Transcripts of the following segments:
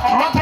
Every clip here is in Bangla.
Rock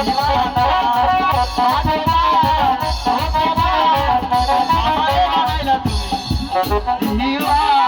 ভগবান আমার